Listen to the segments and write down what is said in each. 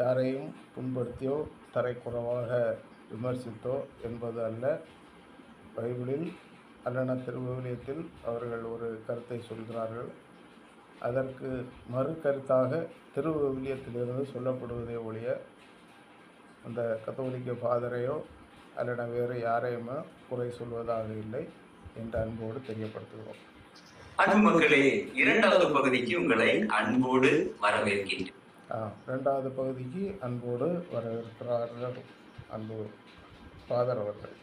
யாரையும் புண்படுத்தியோ தரைக்குறைவாக விமர்சித்தோ என்பது அல்ல. பைபிளில் அல்லன திருவிவிலியத்தில் அவர்கள் ஒரு கருத்தை சொல்கிறார்கள். அதற்கு மறு கருத்தாக திருவிவிலியத்திலிருந்து சொல்லப்படுவதே ஒழிய அந்த கத்தோலிக்க ஃபாதரையோ அல்லன வேறு யாரையுமே குறை சொல்வதாக இல்லை என்று அன்போடு தெரியப்படுத்துகிறோம். அன்பு மக்களே இரண்டாவது பகுதிக்கு உங்களை அன்போடு வரவேற்கின்றேன். ரெண்டாவது பகுதிக்கு அன்போடு வரவேற்கிறார்கள். அன்பு ஃபாதர் அவர்கள்.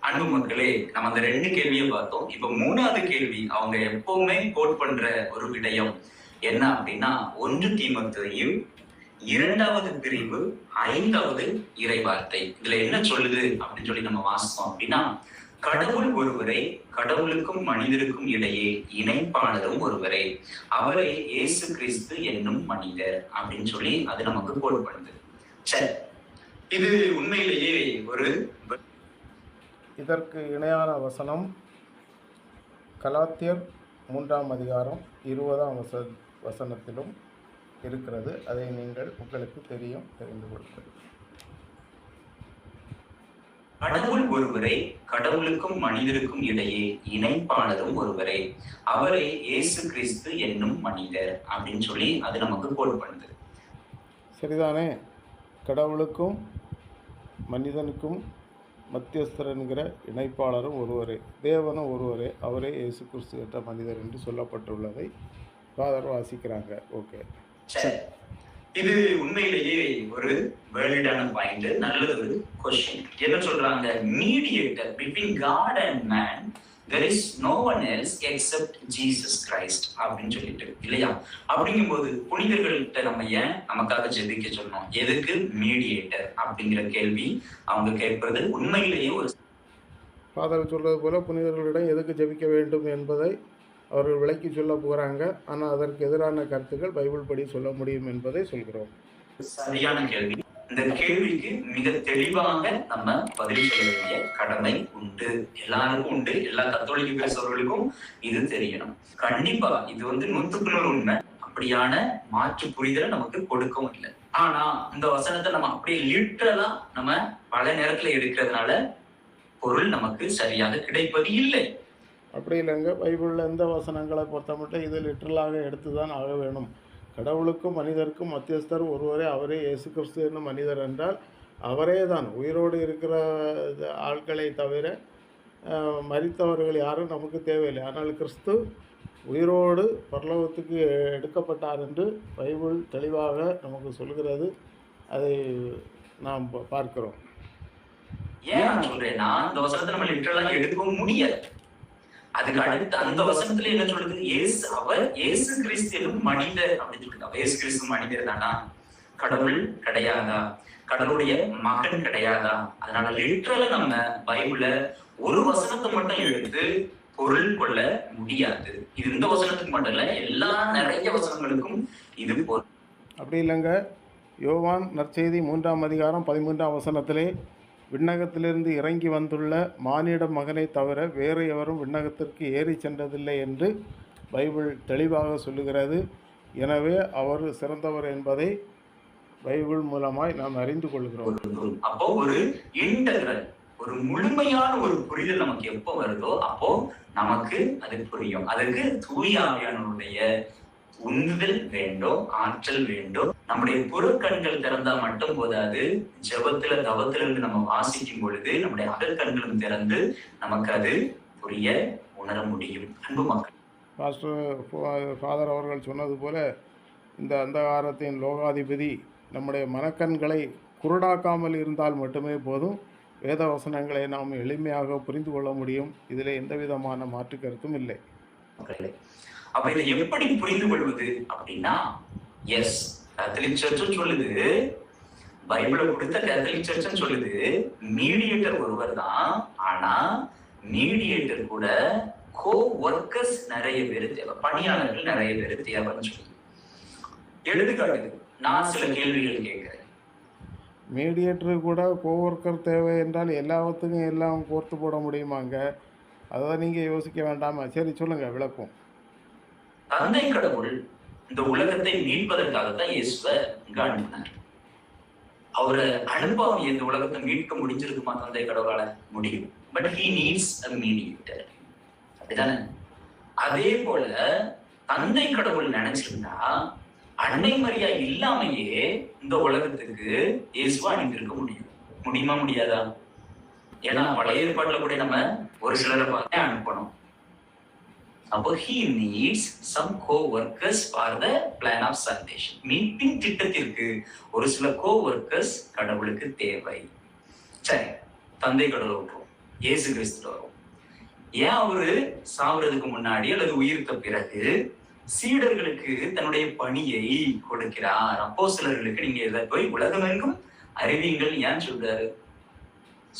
அன்பு மக்களே நம்ம அந்த ரெண்டு கேள்வியும் பார்த்தோம். இப்ப மூணாவது கேள்வி அவங்க எப்பவுமே கோட் பண்ற ஒரு விடயம் என்ன அப்படின்னா ஒன்று தீமத்தையும் இரண்டாவது பிரிவு ஐந்தாவது இறைவார்த்தை இதுல என்ன சொல்லுது அப்படின்னு சொல்லி நம்ம வாசித்தோம் அப்படின்னா கடவுள் ஒருவரே கடவுளுக்கும் மனிதருக்கும் இடையே இணைப்பானதும் ஒருவரே. அவரே இயேசு கிறிஸ்து என்னும் மனிதர் அப்படின்னு சொல்லி அது நமக்கு கோட் பண்ணுது. சரி. இது உண்மையிலேயே ஒரு இதற்கு இணையான வசனம் கலாத்தியர் மூன்றாம் அதிகாரம் இருபதாம் வச வசனத்திலும் இருக்கிறது. அதை நீங்கள் உங்களுக்கு தெரியும் தெரிந்து கொள்ளுங்கள். கடவுள் ஒருவரே கடவுளுக்கும் மனிதருக்கும் இடையே இணைப்பானதும் ஒருவரே. அவரே இயேசு கிறிஸ்து என்னும் மனிதர் அப்படின்னு சொல்லி அது நமக்கு கோட் பண்ணுது. சரிதானே? கடவுளுக்கும் மனிதனுக்கும் மத்தியஸ்தர் என்கிற இணைப்பாளரும் ஒருவரே. தேவனும் ஒருவரே. அவரே இயேசு கிறிஸ்து என்ற மனிதர் என்று சொல்லப்பட்டுள்ளதை ஃபாதர் வாசிக்கிறாங்க. ஓகே. சரி. இது உண்மையிலேயே ஒரு வேலிடான பாயிண்ட் நல்ல ஒரு கொஸ்டின் என்ன சொல்றாங்க? Mediator between God and man there is no one else except Jesus Christ அப்படின்னு சொல்லிட்டு இல்லையா? அப்படிங்கும்போது புனிதர்கள்ட்ட நம்ம ஏன் நமக்காக ஜெபிக்க சொன்னோம்? எதுக்கு மீடியேட்டர் அப்படிங்கிற கேள்வி அவங்க கேட்பது உண்மையிலேயே ஒரு ஃபாதர் சொல்றது போல புனிதர்களிடம் எதுக்கு ஜெபிக்க வேண்டும் என்பதை அவர்கள் விளக்கி சொல்ல போகிறாங்க ஆனால் அதற்கு எதிரான கருத்துக்கள் பைபிள் படி சொல்ல முடியும் என்பதை சொல்கிறோம். சரியான கேள்வி. இந்த கேள்விக்கு மிக தெளிவாக நம்ம பதில் சொல்ல வேண்டிய கடமை உண்டு. எல்லாருக்கும் உண்டு. எல்லா கத்தோலிக்க பேசுறவர்களுக்கும் இது தெரியணும். கண்டிப்பா இது வந்து நூத்துக்கு நூறு உண்மை. அப்படியான மாற்று புரிதலை நமக்கு கொடுக்கவும் இல்லை. ஆனா இந்த வசனத்தை நம்ம அப்படியே லிட்டரலா நம்ம பல நேரத்துல எடுக்கிறதுனால பொருள் நமக்கு சரியாக கிடைப்பது இல்லை. அப்படி இல்லைங்க பைபிளில் எந்த வசனங்களை பொறுத்தமட்டும் இது லிட்ரலாக எடுத்து தான் ஆக வேணும். கடவுளுக்கும் மனிதருக்கும் மத்தியஸ்தர் ஒருவரே அவரே இயேசு கிறிஸ்து என்னும் மனிதர் என்றால் அவரே தான் உயிரோடு இருக்கிற ஆட்களை தவிர மறித்தவர்கள் யாரும் நமக்கு தேவையில்லை. ஆனால் கிறிஸ்து உயிரோடு பரலோகத்துக்கு எடுக்கப்பட்டார் என்று பைபிள் தெளிவாக நமக்கு சொல்கிறது. அதை நாம் பார்க்கிறோம். ஏன் நான் சொல்றேன்னா அந்த வசனத்தை நம்ம லிட்டரலாக எடுத்துக்க முடியாது அதுக்கு அடுத்து அந்த வசனத்துல என்ன சொல்லுது? ஏசு அவர் ஏசு கிறிஸ்தியனும் மனிதர் அப்படின்னு சொல்லிட்டு அப்ப ஏசு கிறிஸ்து மனிதர் தானா? கடவுள் கிடையாதா? கடவுளுடைய மகன் கிடையாதா? அதனால லிட்டரலா நம்ம பைபிள ஒரு வசனத்தை மட்டும் எடுத்து பொருள் கொள்ள முடியாது. இது இந்த வசனத்துக்கு மட்டும் இல்ல எல்லா நிறைய வசனங்களுக்கும் இது பொருள். அப்படி இல்லைங்க. யோவான் நற்செய்தி மூன்றாம் அதிகாரம் பதிமூன்றாம் வசனத்திலே விண்ணகத்திலிருந்து இறங்கி வந்துள்ள மானிட மகனை தவிர வேறு எவரும் விண்ணகத்திற்கு ஏறி சென்றதில்லை என்று பைபிள் தெளிவாக சொல்லுகிறது. எனவே அவர் சிறந்தவர் என்பதை பைபிள் மூலமாய் நாம் அறிந்து கொள்கிறோம். அப்போ ஒரு இன்டகிரல் ஒரு முழுமையான ஒரு புரிதல் நமக்கு எப்போ வருதோ அப்போ நமக்கு அது புரியும். அதுக்கு தூய உந்துதல் வேண்டும் ஆற்றல் வேண்டும் நம்முடைய புறக்கண்கள் திறந்தா மட்டும் போதாது. ஜெபத்துல தவத்துல இருந்து நம்ம வாசிக்கும் பொழுது நம்முடைய அகக்கண்களும் திறந்து நமக்கு அது புரிய உணர முடியும். அன்பு மக்கள். பாஸ்டர் ஃபா- ஃபாதர் அவர்கள் சொன்னது போல இந்த அந்தகாரத்தின் லோகாதிபதி நம்முடைய மனக்கண்களை குருடாக்காமல் இருந்தால் மட்டுமே போதும். வேத வசனங்களை நாம் எளிமையாக புரிந்து கொள்ள முடியும். இதில் எந்த விதமான மாற்று கருத்தும் இல்லை. அப்ப இதை எப்படி புரிந்து கொள்வது அப்படின்னா எஸ் கேத்தலிக் சர்ச்சும் சொல்லுது. பைபிளை கொடுத்த கேத்தலிக் சர்ச்சும் சொல்லுது. மீடியேட்டர் ஒருவர் தான். ஆனா மீடியேட்டர் கூட கோ ஒர்க்கர்ஸ் நிறைய பேர் தேவை. பணியாளர்கள் நிறைய பேர் தேவைன்னு சொல்லுது. எடுத்துக்காட்டுது நான் சில கேள்விகள் கேட்கிறேன். மீடியேட்டர் கூட கோவொர்க்கர் தேவை என்றால் எல்லாத்துக்கும் எல்லாம் கோர்த்து போட முடியுமாங்க? அதை நீங்கள் யோசிக்க வேண்டாமா? சரி சொல்லுங்கள் விளக்கம் தந்தை கடவுள் இந்த உலகத்தை மீட்பதற்காக தான் இயேசுவை இங்க அனுப்பினார். அவரை அனுப்பாம இந்த உலகத்தை மீட்க முடிஞ்சிருக்குமா தந்தை கடவுளால? முடியும். But he needs a mediator அப்படிதானே? அதே போல தந்தை கடவுள் நினைச்சிருந்தா அன்னை மரியா இல்லாமையே இந்த உலகத்துக்கு இயேசுவா அனுப்பியிருக்க முடியும். முடியுமா முடியாதா? ஏன்னா பழைய ஏற்பாட்டுல கூட நம்ம ஒரு சிலரை பார்த்து அனுப்பணும். அப்போ he needs some coworkers for the plan of salvation மீட்பின் திட்டத்திற்கு ஒரு சில கோ ஒர்க்கர்ஸ் கடவுளுக்கு தேவை. சரி தந்தை கடவுள் விட்டுரும் இயேசு கிறிஸ்து வரும் ஏன் அவரு சாவறதுக்கு முன்னாடி அல்லது உயிர்த்த பிறகு சீடர்களுக்கு தன்னுடைய பணியை கொடுக்கிறார்? அப்போ சிலர்களுக்கு நீங்க இதை போய் உலகமெங்கும் அறிவியுங்கள் ஏன் சொல்றாரு?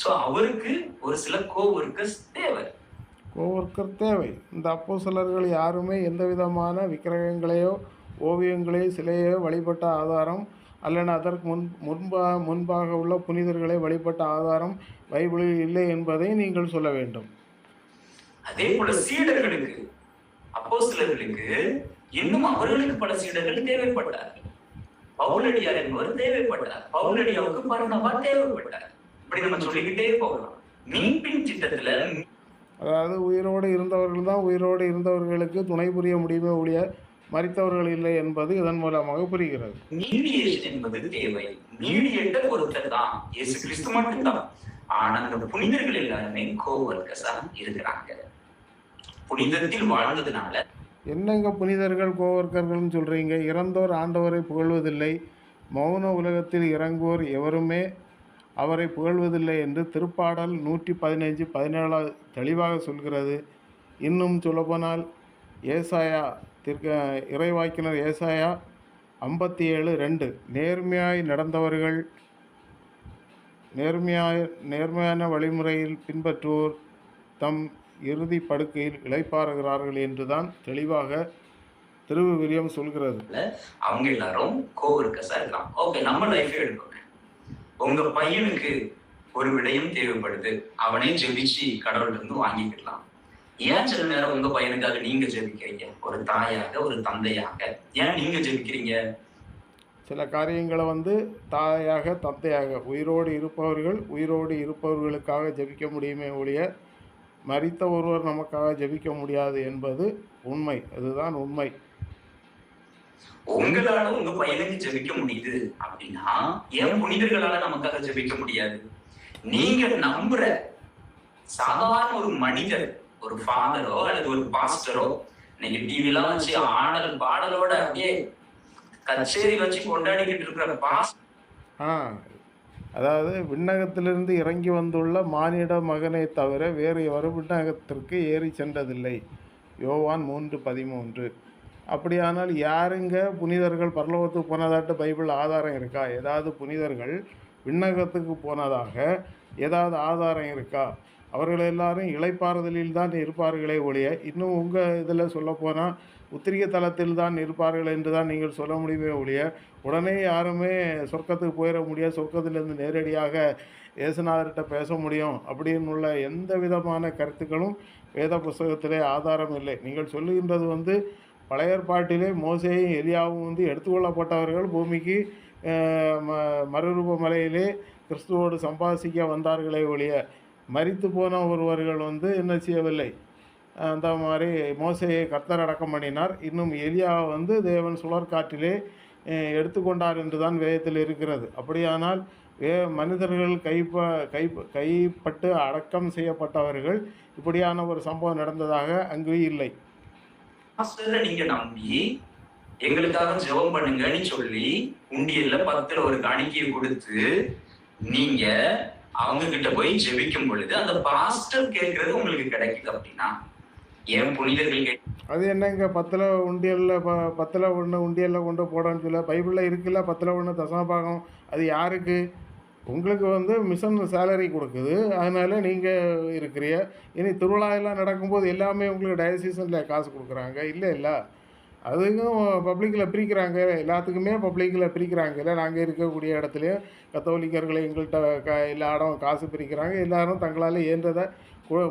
சோ அவருக்கு ஒரு சில கோ ஒர்க்கர்ஸ் தேவை. கோவர்க்கர் தேவை. இந்த அப்போ சிலர்கள் யாருமே எந்த விதமான விக்கிரகங்களையோ ஓவியங்களையோ சிலையோ வழிபட்ட ஆதாரம் அல்லது அதற்கு முன் முன்பா முன்பாக உள்ள புனிதர்களை வழிபட்ட ஆதாரம் பைபிளில் இல்லை என்பதை நீங்கள் சொல்ல வேண்டும். அதே போல சீடர்களுக்கு அப்போ சிலர்களுக்கு இன்னும் அவர்களுக்கு பல சீடர்கள் தேவைப்பட்டார். பவுலடியார் என்பவர் தேவைப்பட்டார். பவுலடியாவுக்கு பரணவா தேவைப்பட்டார். இப்படி நம்ம சொல்லிக்கிட்டே போகலாம். மீன்பின் திட்டத்துல அதாவது உயிரோடு இருந்தவர்கள் தான் உயிரோடு இருந்தவர்களுக்கு துணை புரிய முடியுமே ஒழிய மறித்தவர்கள் இல்லை என்பது இதன் மூலமாக புரிகிறது. புனிதர்கள் எல்லாருமே இருக்கிறாங்க. புனிதத்தில் வாழ்ந்ததுனால. என்னங்க புனிதர்கள் கோவர்க்கர்கள்னு சொல்கிறீங்க இறந்தோர் ஆண்டவரை புகழ்வதில்லை. மௌன உலகத்தில் இறங்குவோர் எவருமே அவரை புகழ்வதில்லை என்று திருப்பாடல் நூற்றி பதினைஞ்சு பதினேழாவது தெளிவாக சொல்கிறது. இன்னும் சொல்லப்போனால் ஏசாயா திர்க இறைவாக்கினர் ஏசாயா ஐம்பத்தி ஏழு ரெண்டு. நேர்மையாய் நடந்தவர்கள் நேர்மையாய் நேர்மையான வழிமுறையில் பின்பற்றுவோர் தம் இறுதி படுக்கையில் இழைப்பாருகிறார்கள் என்றுதான் தெளிவாக திருவிவிலியம் சொல்கிறது. அவங்க எல்லாரும் கோவர்க்கஸா இருக்கலாம். ஓகே நம்ம லைஃபே எடுக்கோங்க உங்க பையனுக்கு ஒரு விடயம் தேவைப்படுது. அவனே ஜெபிச்சு கடவுள்ல இருந்து வாங்கிக்கலாம் ஏன் சில நேரம் உங்க பையனுக்காக நீங்க ஜெபிக்கிறீங்க? ஒரு தாயாக ஒரு தந்தையாக. ஏன் நீங்க ஜெபிக்கிறீங்க? சில காரியங்களை வந்து தாயாக தந்தையாக உயிரோடு இருப்பவர்கள் உயிரோடு இருப்பவர்களுக்காக ஜெபிக்க முடியுமே ஒழிய மறித்த ஒருவர் நமக்காக ஜெபிக்க முடியாது என்பது உண்மை. அதுதான் உண்மை. உங்களால உங்க பையனுக்கு ஜெபிக்க முடியுது அப்படின்னா ஏன் புனிதர்களால நமக்காக ஜெபிக்க முடியாது. நீங்க நம்புற சாதாரண ஒரு மனிதர் ஒரு ஃபாதரோ அல்லது ஒரு பாஸ்டரோ இன்னைக்கு டிவிலாம் வச்சு ஆடல் பாடலோட அப்படியே கச்சேரி வச்சு கொண்டாடிக்கிட்டு இருக்கிற பாஸ் அதாவது விண்ணகத்திலிருந்து இறங்கி வந்துள்ள மானிட மகனை தவிர வேறு எவரும் விண்ணகத்திற்கு ஏறி சென்றதில்லை. யோவான் மூன்று பதிமூன்று. அப்படியானால் யாருங்க புனிதர்கள் பரலோகத்துக்கு போனதாட்டு பைபிள் ஆதாரம் இருக்கா? ஏதாவது புனிதர்கள் விண்ணகத்துக்கு போனதாக ஏதாவது ஆதாரம் இருக்கா? அவர்கள் எல்லாரும் இலைப்பாறுதலில் தான் இருப்பார்களே ஒழிய இன்னும் உங்கள் இதில் சொல்லப்போனால் உத்திரிக தலத்தில் தான் இருப்பார்கள் என்று தான் நீங்கள் சொல்ல முடியுமே ஒழிய உடனே யாருமே சொர்க்கத்துக்கு போயிட முடியாது சொர்க்கத்திலிருந்து நேரடியாக இயேசுநாதர்கிட்ட பேச முடியும் அப்படின்னு உள்ள எந்த விதமான கருத்துக்களும் வேத புஸ்தகத்திலே ஆதாரம் இல்லை. நீங்கள் சொல்லுகின்றது வந்து பழைய ஏற்பாட்டிலே மோசையும் எலியாவும் வந்து எடுத்துக்கொள்ளப்பட்டவர்கள். பூமிக்கு ம மறுரூப மலையிலே கிறிஸ்துவோடு சம்பாசிக்க வந்தார்களே ஒழிய மறித்து போன ஒருவர்கள் வந்து என்ன செய்யவில்லை? அந்த மாதிரி மோசையை கர்த்தர் அடக்கம் பண்ணினார். இன்னும் எலியா வந்து தேவன் சுழற்காற்றிலே எடுத்துக்கொண்டார் என்று தான் வேதத்தில் இருக்கிறது. அப்படியானால் வே மனிதர்கள் கைப்ப கை கைப்பட்டு அடக்கம் செய்யப்பட்டவர்கள். இப்படியான ஒரு சம்பவம் நடந்ததாக அங்கு இல்லை. மாஸ்டரை நீங்க நம்பி எங்களுக்காக ஜெபம் பண்ணுங்கன்னு சொல்லி உண்டியல்ல பத்துல ஒரு காணிக்கையை கொடுத்து நீங்க அவங்க கிட்ட போய் ஜெபிக்கும் பொழுது அந்த பாஸ்டர் கேட்கறது உங்களுக்கு கிடைக்குது அப்படின்னா ஏன் புனிதர்கள் அது என்னங்க பத்தில் உண்டியலில் ப பத்தில் ஒன்று உண்டியலில் கொண்டு போடான்னு சொல்ல பைபிளில் இருக்குல்ல பத்தில் ஒன்று தசமபாகம் அது யாருக்கு? உங்களுக்கு வந்து மிஷன் சேலரி கொடுக்குது. அதனால் நீங்கள் இருக்கிறீ இனி திருவிழா எல்லாம் நடக்கும்போது எல்லாமே உங்களுக்கு டயசிஷனில் காசு கொடுக்குறாங்க. இல்லை இல்லை. அதுக்கும் பப்ளிக்கில் பிரிக்கிறாங்க. எல்லாத்துக்குமே பப்ளிக்கில் பிரிக்கிறாங்க. இல்லை நாங்கள் இருக்கக்கூடிய இடத்துலையும் கத்தோலிக்கர்களை எங்கள்கிட்ட க எல்லாரும் இடம் காசு பிரிக்கிறாங்க. எல்லாரும் தங்களால் இயன்றதை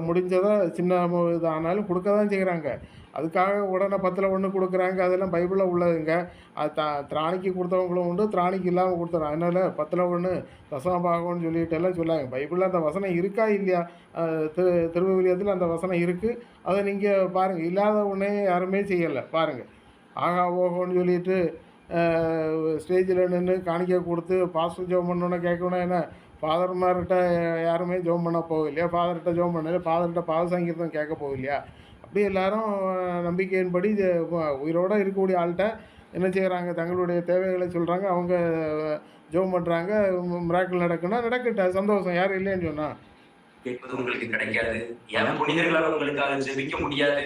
முடிஞ்சதை சின்ன இதானாலும் கொடுக்க தான் செய்கிறாங்க அதுக்காக உடனே பத்தில் ஒன்று கொடுக்குறாங்க. அதெல்லாம் பைபிளில் உள்ளதுங்க. அது த திராணிக்கு கொடுத்தவங்களும் உண்டு. திராணிக்கு இல்லாமல் கொடுத்துறாங்க அதனால் பத்தில் ஒன்று தசமபாகம்னு சொல்லிட்டு எல்லாம் சொல்லாங்க பைபிளில் அந்த வசனம் இருக்கா இல்லையா? திரு திருவிவிலியத்தில் அந்த வசனம் இருக்குது அதை நீங்கள் பாருங்கள் இல்லாத ஒன்றே யாருமே செய்யலை. பாருங்கள் ஆகா ஓகோன்னு சொல்லிட்டு ஸ்டேஜில் நின்று காணிக்க கொடுத்து பாஸ்டர் ஜோம் பண்ணோன்னே கேட்கணும் என்ன? ஃபாதர்மார்கிட்ட யாருமே ஜோம் பண்ண போகலையா? ஃபாதர்கிட்ட ஜோம் பண்ணல ஃபாதர்கிட்ட பாத சங்கீர்த்தம் கேட்க போகலையா? அப்படி எல்லாரும் நம்பிக்கையின்படி உயிரோடு உயிரோட இருக்கக்கூடிய ஆள்கிட்ட என்ன செய்கிறாங்க தங்களுடைய தேவைகளை சொல்கிறாங்க அவங்க ஜோம் பண்ணுறாங்க மிராக்கள் நடக்குன்னா நடக்கட்ட சந்தோஷம். யாரும் இல்லைன்னு சொன்னால் கேட்பது உங்களுக்கு கிடைக்காது. ஏன் புனிதர்களால் உங்களுக்காக ஜெபிக்க முடியாது?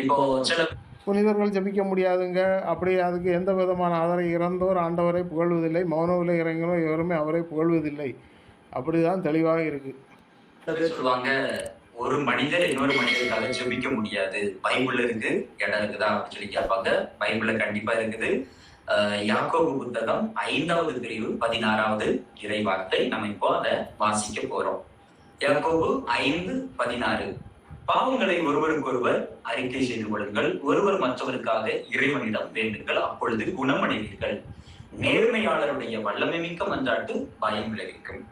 இப்போ சில புனிதர்கள் ஜபிக்க முடியாதுங்க. அப்படி அதுக்கு எந்த விதமான ஆதரவு? இறந்தோர் ஆண்டவரை புகழ்வதில்லை மௌனவில் இறங்கினோ எவருமே அவரை புகழ்வதில்லை. அப்படிதான் தெளிவாக இருக்குது சொல்லுவாங்க ஒரு மனிதர் இன்னொரு மனிதருக்காக ஜெபிக்க முடியாது. பைபிள்ல இருக்கு இடம் இருக்குதா அப்படின்னு சொல்லி கேட்பாங்க. பைபிள்ல கண்டிப்பா இருக்குது. யாக்கோபு புத்தகம் ஐந்தாவது பிரிவு பதினாறாவது இறை வார்த்தை. நம்ம இப்போ அதை வாசிக்க போறோம். யாக்கோபு ஐந்து பதினாறு. பாவங்களை ஒருவருக்கொருவர் அறிக்கை செய்து கொள்ளுங்கள். ஒருவர் மற்றவருக்காக இறைவனிடம் வேண்டுங்கள். அப்பொழுது குணமடைவீர்கள். நேர்மையாளருடைய வல்லமை மிக்க மன்றாட்டு பயம் விளைவிக்கும்.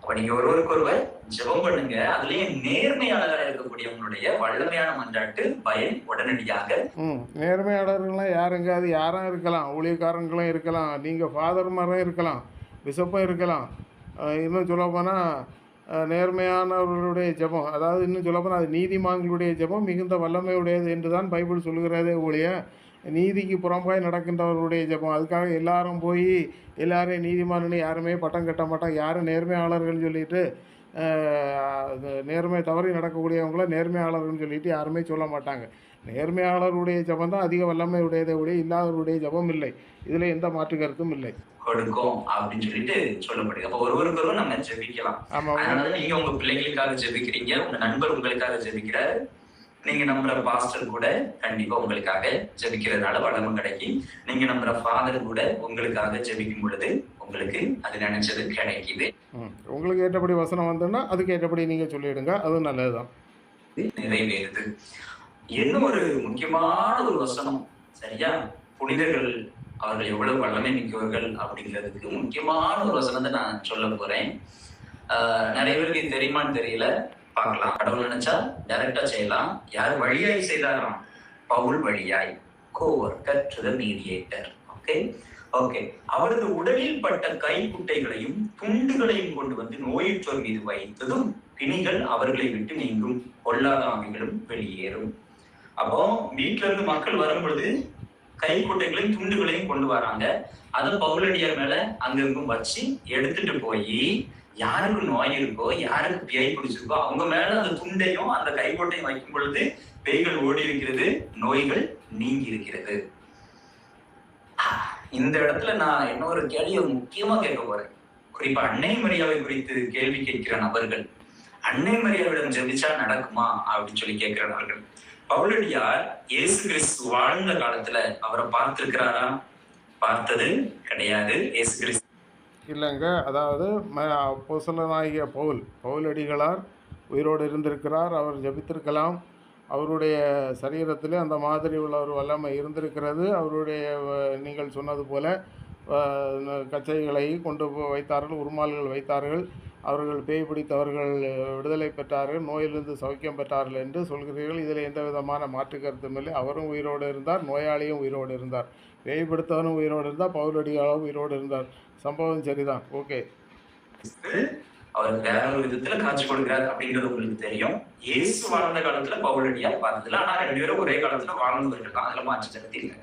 அப்ப நீங்க ஒருவருக்கொருவர் ஜெபம் பண்ணுங்க. அதுலயும் நேர்மையாளராக இருக்கக்கூடியவங்களுடைய வல்லமையான மன்றாட்டு பயம் உடனடியாக நேர்மையாளர்கள்லாம் யாருங்க அது யாரும் இருக்கலாம். ஊழியக்காரங்களும் இருக்கலாம். நீங்க ஃபாதர்மாரும் இருக்கலாம். பிஷப்பும் இருக்கலாம். இன்னும் இன்னும் சொல்லப்போனால் நேர்மையானவர்களுடைய ஜெபம். அதாவது இன்னும் சொல்லப்போனால் அது நீதிமான்களுடைய ஜெபம் மிகுந்த வல்லமையுடையது என்று தான் பைபிள் சொல்கிறதே ஒழிய நீதிக்கு புறம்பாய் நடக்கின்றவர்களுடைய ஜெபம். அதுக்காக எல்லாரும் போய் எல்லாரையும் நீதிமான்னு யாருமே பட்டம் கட்ட மாட்டாங்க. யாரும் நேர்மையாளர்கள் சொல்லிட்டு அது நேர்மை தவறி நடக்கக்கூடியவங்கள நேர்மையாளர்கள்னு சொல்லிட்டு யாருமே சொல்ல மாட்டாங்க. நேர்மையாளருடைய ஜெபம் தான் அதிக வல்லமை உடையதை உடைய இல்லாதவருடைய ஜெபம் இல்லை. இதில் எந்த மாற்று கருத்தும் இல்லை. கொடுக்கும் அப்படின்னு சொல்லிட்டு சொல்லப்படுது. அப்ப ஒருவருக்கொருவர் நம்ம ஜெபிக்கலாம். ஆமாம் அதனால நீங்க உங்க பிள்ளைகளுக்காக ஜெபிக்கிறீங்க உங்க நண்பர் உங்களுக்காக ஜெபிக்கிறார். நீங்க நம்புற பாஸ்டர் கூட கண்டிப்பா உங்களுக்காக ஜெபிக்கிறதுனால வளமை கிடைக்கும். நீங்க நம்புற ஃபாதர் கூட உங்களுக்காக ஜெபிக்கும் பொழுது உங்களுக்கு அது நினைச்சது கிடைக்குது. உங்களுக்கு ஏற்றபடி வசனம் வந்ததுன்னா அதுக்கு ஏற்றபடி நீங்கள் சொல்லிவிடுங்க அதுவும் நல்லது தான் நிறைவேறுது. என்ன ஒரு முக்கியமான ஒரு வசனம்? சரியா? புனிதர்கள் அவர்கள் எவ்வளவு வல்லமை மிக்கவர்கள் அப்படிங்கிறதுக்கு முக்கியமான ஒரு வசனத்தை நான் சொல்ல போறேன். நிறைய பேருக்கு தெரியுமான்னு தெரியல. பார்க்கலாம். கடவுள் நினைச்சா டைரக்டா செய்யலாம். யார் வழியாய் செய்தாராம்? பவுல் வழியாய். Coworker to the mediator okay okay அவரது உடலில் பட்ட கைக்குட்டைகளையும் துண்டுகளையும் கொண்டு வந்து நோயுற்றோர் மீது வைத்ததும் பிணிகள் அவர்களை விட்டு நீங்கும். பொல்லாத ஆவிகளும் வெளியேறும். அப்போ வீட்டுல இருந்து மக்கள் வரும்பொழுது கைக்குட்டைகளையும் துண்டுகளையும் கொண்டு வராங்க. அதை பவுலடியார் மேல அங்கங்கும் வச்சு எடுத்துட்டு போய் யாருக்கு நோய் இருக்கோ யாருக்கு பேய் பிடிச்சிருக்கோ அவங்க மேல அந்த துண்டையும் அந்த கைக்கோட்டையும் வைக்கும் பொழுது பேய்கள் ஓடி இருக்கிறது நோய்கள் நீங்கி இருக்கிறது. இந்த இடத்துல நான் என்ன ஒரு கேள்வியை முக்கியமா கேட்க போறேன். குறிப்பா அன்னை மரியாதை குறித்து கேள்வி கேட்கிற நபர்கள் அன்னை மரியாவிடம் ஜெபிச்சா நடக்குமா அப்படின்னு சொல்லி கேட்கிற நபர்கள் பவுலடியார் இயேசு கிறிஸ்து வாழ்ந்த காலத்துல அவரை பார்த்திருக்கிறாரா? பார்த்தது கிடையாது. இயேசு கிறிஸ்து இல்லைங்க அதாவது புசலனாகிய பவுல் பவுலடிகளார் உயிரோடு இருந்திருக்கிறார் அவர் ஜபித்திருக்கலாம். அவருடைய சரீரத்திலே அந்த மாதிரி உள்ள ஒரு வல்லமை இருந்திருக்கிறது. அவருடைய நீங்கள் சொன்னது போல கச்சைகளை கொண்டு போய் வைத்தார்கள் உருமால்கள் வைத்தார்கள். அவர்கள் பேய் பிடித்தவர்கள் விடுதலை பெற்றார்கள் நோயிலிருந்து சௌக்கியம் பெற்றார்கள் என்று சொல்கிறீர்கள். இதில் எந்த விதமான மாற்று கருத்தும் இல்லை. அவரும் உயிரோடு இருந்தார் நோயாளியும் உயிரோடு இருந்தார். பேய் பிடித்தவனும் உயிரோடு இருந்தார் பவுலடியாலும் உயிரோடு இருந்தார். சம்பவம் சரிதான். ஓகே. அவர் வேற ஒரு விதத்துல காட்சி கொடுக்கிறார் அப்படிங்கிறது உங்களுக்கு தெரியும். இயேசு வாழ்ந்த காலத்துல பவுலடியார் பார்த்ததுல ஆனா ரெண்டு பேரும் ஒரே காலத்துல வாழ்ந்தவர்கள் அதுல மாற்று கருத்து இல்லை.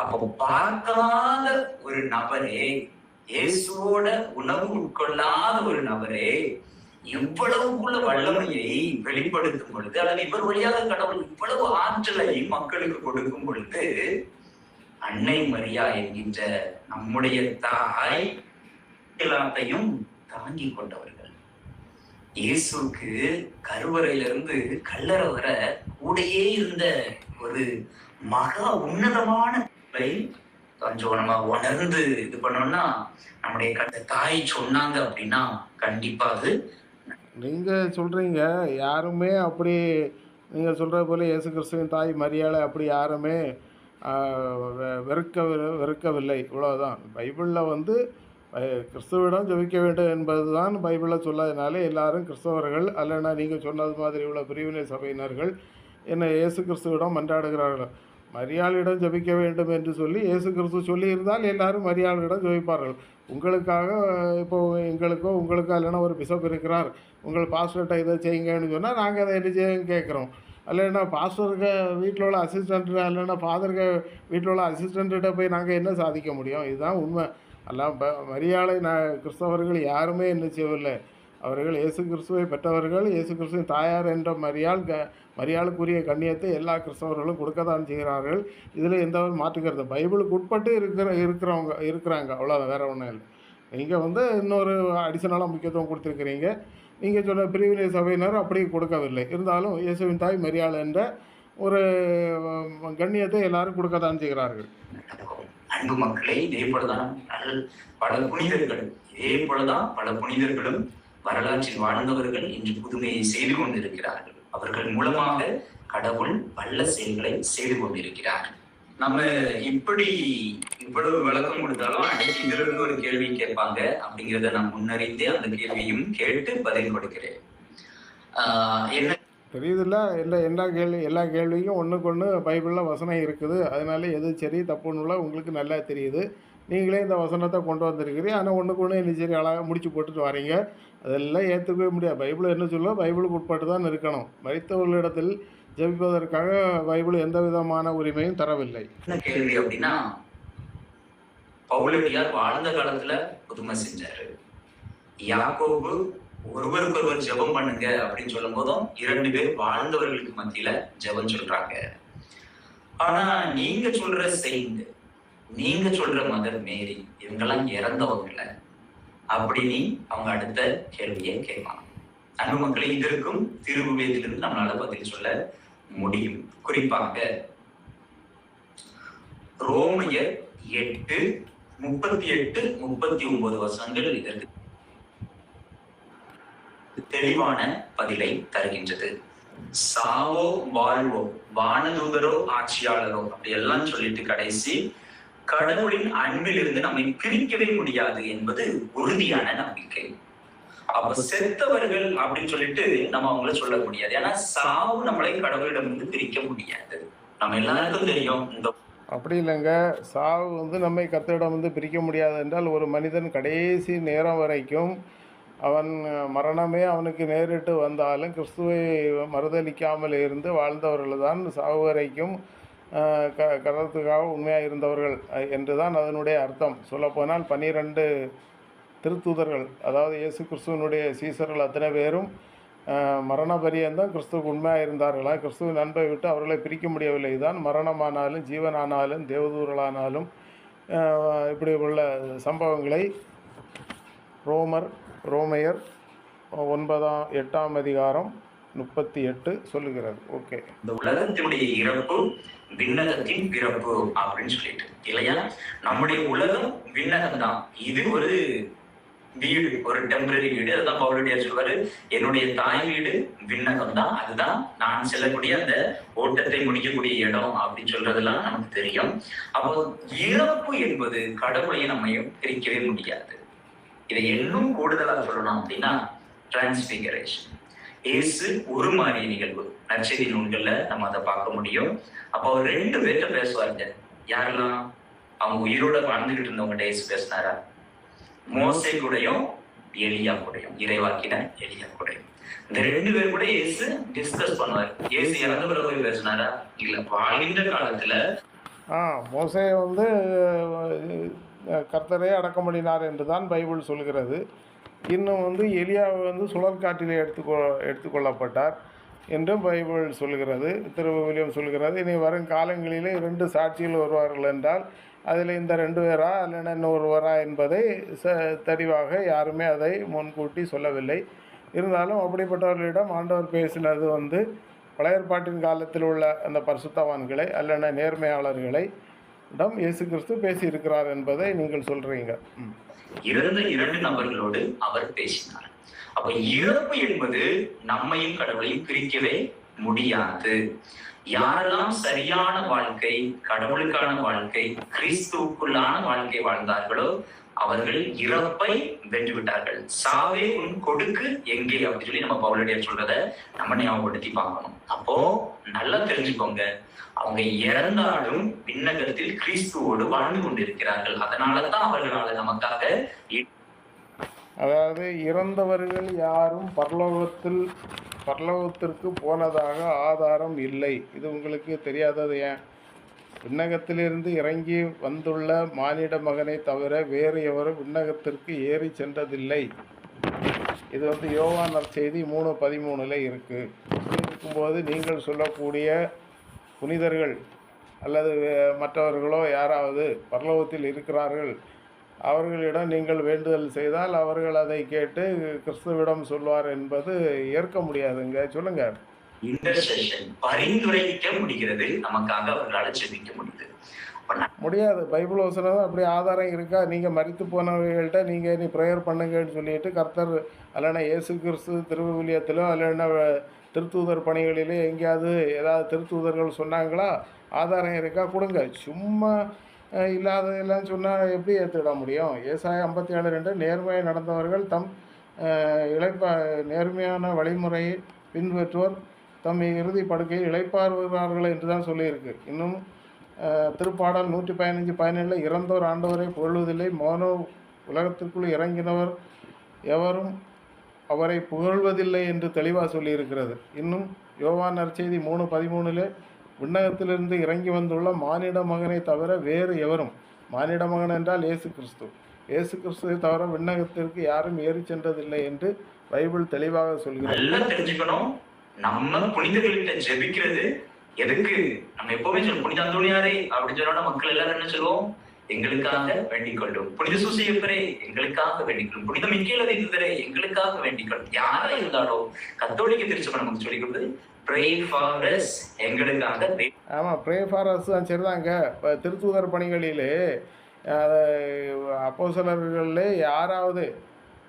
அப்போ பார்க்காத ஒரு நபரே இயேசுவோட உணவு உட்கொள்ளாத ஒரு நபரே இவ்வளவுக்குள்ள வல்லமையை வெளிப்படுத்தும் பொழுது அல்லது இவர் வழியாக கடவுள் இவ்வளவு ஆற்றலை மக்களுக்கு கொடுக்கும் பொழுது அன்னை மரியா என்கின்ற நம்முடைய தாய் எல்லாத்தையும் தாங்கி கொண்டவர்கள். இயேசுக்கு கருவறையிலிருந்து கல்லறை வர கூடையே இருந்த ஒரு மகா உன்னதமான கொஞ்சம் நம்ம உணர்ந்து இது பண்ணோம்னா நம்முடைய கண்ட தாய் சொன்னாங்க அப்படின்னா கண்டிப்பா அது நீங்கள் சொல்கிறீங்க யாருமே அப்படி நீங்கள் சொல்கிறது போல இயேசு கிறிஸ்துவின் தாய் மரியாதை அப்படி யாருமே வெ- வெறுக்க வெறுக்கவில்லை. இவ்வளவுதான். பைபிளில் வந்து கிறிஸ்துவிடம் ஜபிக்க வேண்டும் என்பது தான் பைபிளில் சொல்லாதனாலே எல்லாரும் கிறிஸ்தவர்கள் அல்லனா நீங்கள் சொன்னது மாதிரி உள்ள பிரிவினை சபையினர்கள் என்ன இயேசு கிறிஸ்துவிடம் மன்றாடுகிறார்கள். மரியாளிடம் ஜபிக்க வேண்டும் என்று சொல்லி இயேசு கிறிஸ்து சொல்லியிருந்தால் எல்லாரும் மரியாளிடம் ஜபிப்பார்கள். உங்களுக்காக இப்போ எங்களுக்கோ உங்களுக்கோ இல்லைன்னா ஒரு பிசப் இருக்கிறார். உங்கள் பாஸ்டர்கிட்ட இதை செய்யுங்கன்னு சொன்னால் நாங்கள் அதை என்ன செய்யும் கேட்குறோம். இல்லைன்னா பாஸ்டருக்கு வீட்டில் உள்ள அசிஸ்டண்ட்டு இல்லைன்னா ஃபாதருக்கு வீட்டில் உள்ள அசிஸ்டண்ட்டிட்ட போய் நாங்கள் என்ன சாதிக்க முடியும்? இதுதான் உண்மை. எல்லாம் ப மரியாதை நான் கிறிஸ்தவர்கள் யாருமே என்ன செய்யவில்லை. அவர்கள் இயேசு கிறிஸ்துவை பெற்றவர்கள் இயேசு கிறிஸ்துவின் தாயார் என்ற மரியாள் க மரியாளுக்குரிய கண்ணியத்தை எல்லா கிறிஸ்தவர்களும் கொடுக்கத்தான் செய்கிறார்கள். இதில் எந்த ஒரு மாற்றுக்கிறது பைபிளுக்கு உட்பட்டு இருக்கிற இருக்கிறவங்க இருக்கிறாங்க. அவ்வளோதான் வேறு ஒன்றும் இல்லை. நீங்கள் வந்து இன்னொரு அடிஷனலாக முக்கியத்துவம் கொடுத்துருக்கிறீங்க. நீங்கள் சொன்ன பிரிவினை சபையினர் அப்படி கொடுக்கவில்லை. இருந்தாலும் இயேசுவின் தாய் மரியாள் என்ற ஒரு கண்ணியத்தை எல்லாரும் கொடுக்கத்தான் செய்கிறார்கள். அன்பு மக்களே இதே போலதான் பல புனிதர்களும் இதே போலதான் பல புனிதர்களும் வரலாற்றில் வாழ்ந்தவர்கள் இன்று புதுமையை செய்து கொண்டிருக்கிறார்கள். அவர்கள் மூலமாக கடவுள் வல்ல செயல்களை செய்து கொண்டிருக்கிறார். நம்ம இப்படி இவ்வளவு விளக்கம் கொடுத்தாலும் அடுத்து இதிலிருந்து ஒரு கேள்வி கேட்பாங்க அப்படிங்கிறத நான் முன்னறிந்தே அந்த கேள்வியும் கேட்டு பதில் கொடுக்கிறேன். ஆஹ் என்ன? தெரியுதுல்ல இல்லை எல்லா கேள்வி எல்லா கேள்விக்கும் ஒன்றுக்கு ஒன்று பைபிளில் வசனம் இருக்குது. அதனால எது சரி தப்புன்னுள்ள உங்களுக்கு நல்லா தெரியுது. நீங்களே இந்த வசனத்தை கொண்டு வந்திருக்கிறீங்க. ஆனால் ஒன்றுக்கு ஒன்று என்ன சரி அழகாக முடிச்சு போட்டுட்டு வரீங்க. அதெல்லாம் ஏற்றுக்கவே முடியாது. பைபிள் என்ன சொல்ல பைபிளுக்கு உட்பட்டு தான் இருக்கணும். மறித்தவர்களிடத்தில் ஜெபிப்பதற்காக பைபிள் எந்த விதமான உரிமையும் தரவில்லை. என்ன கேள்வி அப்படின்னா பவுலடியார் வாழ்ந்த காலத்துல புதுமை செஞ்சாரு. யாக்கோபு ஒருவருக்கொருவர் ஜெபம் பண்ணுங்க அப்படின்னு சொல்லும் போதும் இரண்டு பேர் வாழ்ந்தவர்களுக்கு மத்தியில ஜெபம் சொல்றாங்க. ஆனா நீங்க சொல்ற செயின்ட் நீங்க சொல்ற மதர் மேரி இவங்கெல்லாம் இறந்தவங்கல அப்படின்னு அவங்க அடுத்த கேள்வியை கேட்பாங்க அன்பு மக்களை இதற்கும் திருவுவியத்திலிருந்து நம்மளால பதில் சொல்ல முடியும். குறிப்பாக ரோமையர் எட்டு முப்பத்தி எட்டு முப்பத்தி ஒன்பது வருஷங்கள் இதற்கு தெளிவான பதிலை தருகின்றது. சாவோ வாழ்வோ வானதூதரோ ஆட்சியாளரோ அப்படி எல்லாம் சொல்லிட்டு கடைசி கடவுளின் அன்பிலிருந்து நம்மை பிரிக்கவே முடியாது என்பது உறுதியான நம்பிக்கை. அப்ப செத்தவர்கள் அப்படின்னு சொல்லிட்டு நம்ம அவங்கள சொல்ல முடியாது. ஏன்னா சாவு நம்மளை கடவுளிடமிருந்து பிரிக்க முடியாது. நம்ம எல்லாருக்கும் தெரியும் இந்த அப்படி இல்லைங்க. சாவு வந்து நம்மை கர்த்தரிடம் வந்து பிரிக்க முடியாது என்றால் ஒரு மனிதன் கடைசி நேரம் வரைக்கும் அவன் மரணமே அவனுக்கு நேரிட்டு வந்தாலும் கிறிஸ்துவை மறுதலிக்காமல் இருந்து வாழ்ந்தவர்கள் தான் சாவு வரைக்கும் க கரத்துக்காக உண்மையாக இருந்தவர்கள் என்று தான் அதனுடைய அர்த்தம். சொல்லப்போனால் பன்னிரண்டு திருத்தூதர்கள் அதாவது இயேசு கிறிஸ்துவனுடைய சீசர்கள் அத்தனை பேரும் மரண பரியந்தம் கிறிஸ்துவுக்கு உண்மையாக இருந்தார்களா. கிறிஸ்துவின் அன்பை விட்டு அவர்களை பிரிக்க முடியவில்லை. தான் மரணமானாலும் ஜீவனானாலும் தேவதூர்களானாலும் இப்படி உள்ள சம்பவங்களை ரோமர் ரோமையர் ஒன்பதாம் எட்டாம் அதிகாரம் முப்பத்தி எட்டு சொல்லுகிறது ஓகே இந்த உலகத்தினுடைய இறப்பு விண்ணகத்தின் பிறப்பு அப்படின்னு சொல்லிட்டு. இல்லையா? நம்முடைய உலகம் விண்ணகம் தான் இது ஒரு வீடு ஒரு டெம்பரரி வீடு. அதுதான் பவுலுடைய சொல்வாரு என்னுடைய தாய் வீடு விண்ணகம் தான் அதுதான் நான் செல்லக்கூடிய அந்த ஓட்டத்தை முடிக்கக்கூடிய இடம் அப்படின்னு சொல்றதெல்லாம் நமக்கு தெரியும். அப்போ இறப்பு என்பது கடவுளையும் நம்மையும் பிரிக்கவே முடியாது. இதை இன்னும் கூடுதலா சொல்லணும் அப்படின்னா டிரான்ஸ்பிகரேஷன் இயேசு உருமாறிய நிகழ்வு. நற்செய்தி நூல்கள்ல நம்ம அதை பார்க்க முடியும். அப்போ அவர் ரெண்டு பேர்கிட்ட பேசுவாருங்க. யாரெல்லாம்? அவங்க உயிரோட வாழ்ந்துகிட்டு இருந்தவங்க இயேசு பேசினாரா? மோசை கூடயும் எலியா கூடயும் இறைவாக்கின எலியா கூடயும் இந்த ரெண்டு பேர் கூட இயேசு டிஸ்கஸ் பண்ணுவார். இயேசு இறந்த பிறகு போய் பேசினாரா? இல்ல வாழ்கின்ற காலத்துல. ஆ வந்து கர்த்தரே அடக்கம் பண்ணினார் என்று தான் பைபிள் சொல்கிறது இன்னும் வந்து எலியாவை வந்து சுழற்காட்டிலே எடுத்துக்கொ எடுத்துக்கொள்ளப்பட்டார் என்றும் பைபிள் சொல்கிறது திருவிலியம் சொல்கிறது. இனி வரும் காலங்களிலே இரண்டு சாட்சிகள் வருவார்கள் என்றால் அதில் இந்த ரெண்டு பேரா இல்லைன்னா இன்னொருவரா என்பதை ச தெளிவாக யாருமே அதை முன்கூட்டி சொல்லவில்லை. இருந்தாலும் அப்படிப்பட்டவர்களிடம் ஆண்டவர் பேசினது வந்து பழையற்பாட்டின் காலத்தில் உள்ள அந்த பரிசுத்தவான்களை அல்லன நேர்மையாளர்களை இடம் இயேசு கிறிஸ்து பேசியிருக்கிறார் என்பதை நீங்கள் சொல்கிறீங்க இறந்த இருந்த இரண்டு நபர்களோடு அவர் பேசினார். அப்ப இறப்பு என்பது நம்மையும் கடவுளையும் பிரிக்கவே முடியாது. யாரெல்லாம் சரியான வாழ்க்கை கடவுளுக்கான வாழ்க்கை கிறிஸ்துவுக்குள்ளான வாழ்க்கை வாழ்ந்தார்களோ அவர்கள் இறப்பை வென்று விட்டார்கள் சாவே உன் கொடுக்கு எங்கே? அப்படின்னு சொல்லி நம்ம பவுலடியார் சொல்றத நம்ம ஞாபகப்படுத்தி பார்க்கணும். அப்போ நல்லா தெரிஞ்சுக்கோங்க. அவங்க இறந்தாலும் விண்ணகரத்தில் கிறிஸ்துவோடு வாழ்ந்து கொண்டிருக்கிறார்கள். அதனாலதான் அவர்களால் நமக்காக அதாவது இறந்தவர்கள் யாரும் பரலோகத்தில் பரலோகத்திற்கு போனதாக ஆதாரம் இல்லை. இது உங்களுக்கு தெரியாதது ஏன்? விண்ணகத்திலிருந்து இறங்கி வந்துள்ள மானிட மகனை தவிர வேறு எவரும் விண்ணகத்திற்கு ஏறி சென்றதில்லை. இது வந்து யோவான் செய்தி மூணு பதிமூணில் இருக்குது இருக்கும்போது நீங்கள் சொல்லக்கூடிய புனிதர்கள் அல்லது மற்றவர்களோ யாராவது பரலோகத்தில் இருக்கிறார்கள் அவர்களிடம் நீங்கள் வேண்டுதல் செய்தால் அவர்கள் அதை கேட்டு கிறிஸ்துவிடம் சொல்வார் என்பது ஏற்க முடியாதுங்க. சொல்லுங்கள் இன்டர்செஷன் பரிந்துரைக்க முடிகிறது நமக்காக அவர்களால் ஜெபிக்க முடியுது முடியாது. பைபிள் வசனம் அப்படி ஆதாரம் இருக்கா? நீங்கள் மறித்து போனவர்கள்ட்ட நீங்கள் நீ ப்ரேயர் பண்ணுங்கன்னு சொல்லிட்டு கர்த்தர் அல்லனா இயேசு கிறிஸ்து திருவிலியத்திலோ அல்லனா திருத்தூதர் பணிகளிலே எங்கேயாவது ஏதாவது திருத்தூதர்கள் சொன்னாங்களா? ஆதாரம் இருக்கா? கொடுங்க. சும்மா இல்லாததெல்லாம் சொன்னால் எப்படி ஏற்றுட முடியும்? ஏசாய ஐம்பத்தி ஏழு ரெண்டு நேர்மையாக நடந்தவர்கள் தம் இழைப்ப இளைப்ப நேர்மையான வழிமுறையை பின்பற்றுவோர் தம் இறுதி படுக்கையில் இழைப்பார்கள் என்று தான் சொல்லியிருக்கு. இன்னும் திருப்பாடல் நூற்றி பதினஞ்சு பதினேழில் இறந்தோர் ஆண்டவரை புகழ்வதில்லை. மோனோ உலகத்திற்குள் இறங்கினவர் எவரும் அவரை புகழ்வதில்லை என்று தெளிவாக சொல்லியிருக்கிறது. இன்னும் யோவான் நற்செய்தி மூணு பதிமூணிலே விண்ணகத்திலிருந்து இறங்கி வந்துள்ள மானிட மகனை தவிர வேறு எவரும் மானிட மகன் என்றால் இயேசு கிறிஸ்து. இயேசு கிறிஸ்துவை தவிர விண்ணகத்திற்கு யாரும் ஏறி சென்றதில்லை என்று பைபிள் தெளிவாக சொல்கிறது. நம்ம புனிதர்கள்கிட்ட ஜெபிக்கிறது எதுக்கு? நம்ம எப்பவுமே சொல்லுவோம் புனித அந்தோணியாரே அப்படின்னு சொன்னா மக்கள் எல்லாரும் என்ன சொல்லுவோம்? எங்களுக்காக வேண்டிக் கொள்ளும் புனித சுசியப்பரே எங்களுக்காக வேண்டிக் கொள்ளும் புனித மிக்கேல வைத்தரே எங்களுக்காக வேண்டிக் கொள்ளும் யாரா இருந்தாலும் கத்தோலிக்க திருச்சபை நமக்கு சொல்லிக் கொடுத்தது எங்களுக்காக ஆமாம் ப்ரே தான் சரிதாங்க இப்போ திருத்தூதர் பணிகளிலே அப்போசலர்களிலே யாராவது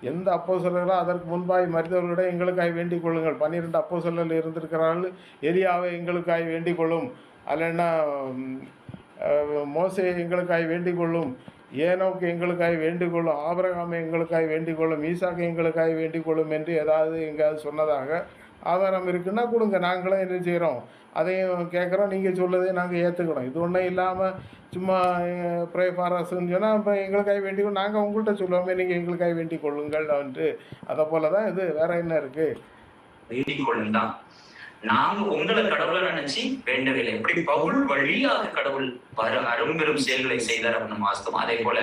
எந்த அப்போசலர்களோ அதற்கு முன்பாய் மறித்தவர்களிடம் எங்களுக்காய் வேண்டிக் கொள்ளுங்கள். பன்னிரெண்டு அப்போசலர்கள் இருந்திருக்கிறார்கள். எரியாவை எங்களுக்காய் வேண்டிக் கொள்ளும். அல்லைன்னா ம், எங்களுக்காய் வேண்டிக் கொள்ளும். ஏனோக்கு எங்களுக்காய் வேண்டிக் கொள்ளும். ஆபரகாமை எங்களுக்காய் வேண்டிக் கொள்ளும். ஈசாக்கு எங்களுக்காய் வேண்டிக் கொள்ளும் என்று ஏதாவது எங்கேயாவது சொன்னதாக ஆதாரம் இருக்குன்னா கொடுங்க. நாங்களும் என்ன செய்கிறோம் அதையும் கேட்குறோம் நீங்கள் சொல்லதையும் நாங்கள் ஏற்றுக்கணும் இது ஒன்றும் இல்லாமல் சும்மா ப்ரே ஃபாரஸ்ன்னு சொன்னால் இப்போ எங்களுக்காக வேண்டி நாங்கள் உங்கள்கிட்ட சொல்லுவோமே நீங்கள் எங்களுக்காக வேண்டி கொள்ளுங்கள் வந்துட்டு அதை போல தான் இது வேற என்ன இருக்குது நாங்க உங்களை கடவுளை நினைச்சு வேண்டவில்லை எப்படி பவுல் வழியாக கடவுள் வர அரும்பெரும் செயல்களை செய்தார் அப்படின்னு வாஸ்தவம் அதே போல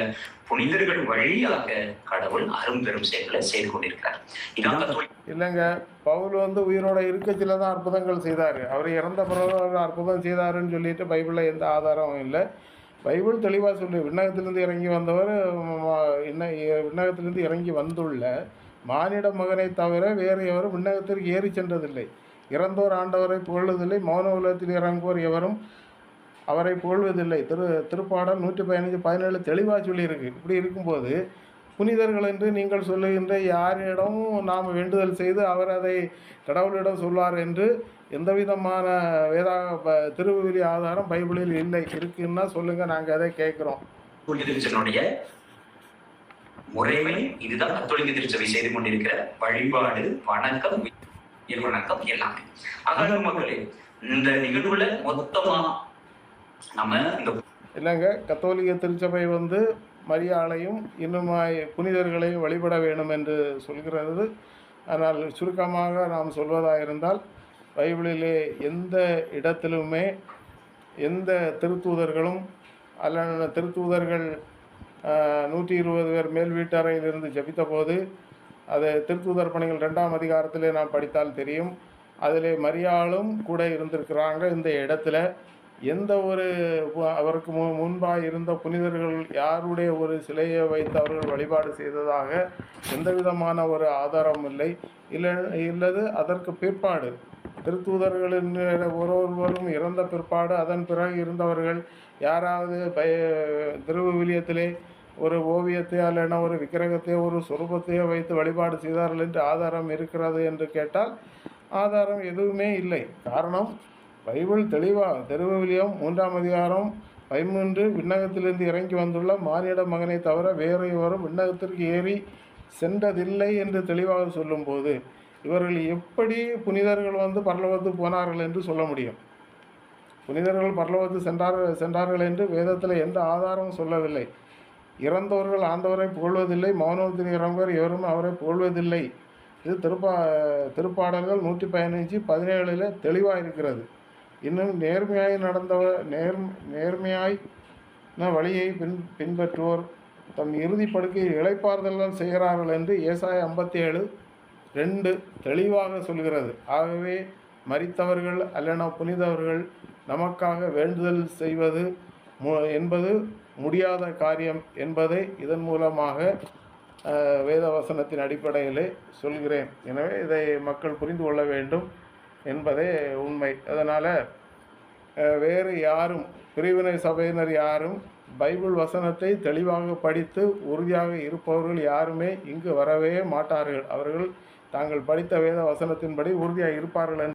புனிதர்கள் வழியாக கடவுள் அரும்பெரும் செயல்களை செய்து கொண்டிருக்கிறார். இதான் இல்லைங்க பவுல் வந்து உயிரோட இருக்கச்சில தான் அற்புதங்கள் செய்தார். அவர் இறந்த பிறகு அற்புதம் செய்தாருன்னு சொல்லிட்டு பைபிளில் எந்த ஆதாரமும் இல்லை. பைபிள் தெளிவாக சொல்லு. விண்ணகத்திலிருந்து இறங்கி வந்தவர் இன்ன விண்ணகத்திலிருந்து இறங்கி வந்துள்ள மானிட மகனை தவிர வேறு எவரும் விண்ணகத்திற்கு ஏறி சென்றதில்லை. இறந்தோர் ஆண்டவரை புகழ்வதில்லை மௌன உலகத்தில் இறங்குவோர் எவரும் அவரை புகழ்வதில்லை. திரு திருப்பாடல் நூற்றி பதினஞ்சு பதினேழு தெளிவாக சொல்லியிருக்கு. இப்படி இருக்கும்போது புனிதர்கள் என்று நீங்கள் சொல்லுகின்ற யாரிடமும் நாம் வேண்டுதல் செய்து அவர் அதை கடவுளிடம் சொல்வார் என்று எந்த விதமான வேதா ப- திருவிழி ஆதாரம் பைபிளில் இல்லை. இருக்குன்னா சொல்லுங்கள் நாங்கள் அதை கேட்குறோம். முறைமை இதுதான் கத்தோலிக்க திருச்சபை செய்து கொண்டிருக்கிற வழிபாடு வணக்கம் உயிர் வணக்கம் எல்லாமே. அகல மக்களே இந்த நிகழ்வுல மொத்தமா நம்ம இந்த இல்லைங்க கத்தோலிக்க திருச்சபை வந்து மரியாளையும் இன்னுமாய் புனிதர்களையும் வழிபட வேண்டும் என்று சொல்கிறது. ஆனால் சுருக்கமாக நாம் சொல்வதாக இருந்தால் பைபிளிலே எந்த இடத்திலுமே எந்த திருத்தூதர்களும் அல்ல திருத்தூதர்கள் நூற்றி இருபது பேர் மேல் வீட்டறையில் இருந்து ஜபித்த போது அது திருத்தூதர் பணிகள் ரெண்டாம் அதிகாரத்திலே நாம் படித்தால் தெரியும். அதிலே மரியாளும் கூட இருந்திருக்கிறாங்க இந்த இடத்துல. எந்த ஒரு அவருக்கு மு முன்பாக இருந்த புனிதர்கள் யாருடைய ஒரு சிலையை வைத்து அவர்கள் வழிபாடு செய்ததாக எந்த விதமான ஒரு ஆதாரம் இல்லை. இல்லை இல்லது அதற்கு பிற்பாடு திருத்தூதர்களின் ஒரு ஒருவரும் இறந்த பிற்பாடு அதன் பிறகு இருந்தவர்கள் யாராவது பய திருவிலியத்திலே ஒரு ஓவியத்தையோ இல்லைன்னா ஒரு விக்கிரகத்தையோ ஒரு சொரூபத்தையோ வைத்து வழிபாடு செய்தார்கள் என்று ஆதாரம் இருக்கிறது என்று கேட்டால் ஆதாரம் எதுவுமே இல்லை. காரணம் பைபிள் தெளிவாக தெருவிலியம் மூன்றாம் அதிகாரம் பதிமூன்று விண்ணகத்திலிருந்து இறங்கி வந்துள்ள மானிட மகனை தவிர வேறு இவரும் விண்ணகத்திற்கு ஏறி சென்றதில்லை என்று தெளிவாக சொல்லும்போது இவர்கள் எப்படி புனிதர்கள் வந்து பரலோகத்துக்கு போனார்கள் என்று சொல்ல முடியும்? புனிதர்கள் பரலோகத்து சென்றார்கள் சென்றார்கள் என்று வேதத்தில் எந்த ஆதாரமும் சொல்லவில்லை. இறந்தவர்கள் ஆண்டவரை புகழ்வதில்லை மௌனத்தில் இறந்தவர் எவரும் அவரை புகழ்வதில்லை. இது திருப்பா திருப்பாடல்கள் நூற்றி பதினஞ்சு பதினேழில் தெளிவாக இருக்கிறது இன்னும் நேர்மையாய் நடந்தவர் நேர் நேர்மையாய் வழியை பின் பின்பற்றுவோர் தம் இறுதி படுக்கையில் இழைப்பார்தெல்லாம் செய்கிறார்கள் என்று ஏசாய ஐம்பத்தி ஏழு ரெண்டு தெளிவாக சொல்கிறது. ஆகவே மறித்தவர்கள் அல்லனா புனிதவர்கள் நமக்காக வேண்டுதல் செய்வது மு என்பது முடியாத காரியம் என்பதை இதன் மூலமாக வேத வசனத்தின் அடிப்படையிலே சொல்கிறேன். எனவே இதை மக்கள் புரிந்து கொள்ள வேண்டும் என்பதே உண்மை. அதனால் வேறு யாரும் பிரிவினை சபையினர் யாரும் பைபிள் வசனத்தை தெளிவாக படித்து உறுதியாக இருப்பவர்கள் யாருமே இங்கு வரவே மாட்டார்கள். அவர்கள் தாங்கள் படித்த வேத வசனத்தின்படி உறுதியாக இருப்பார்கள் என்று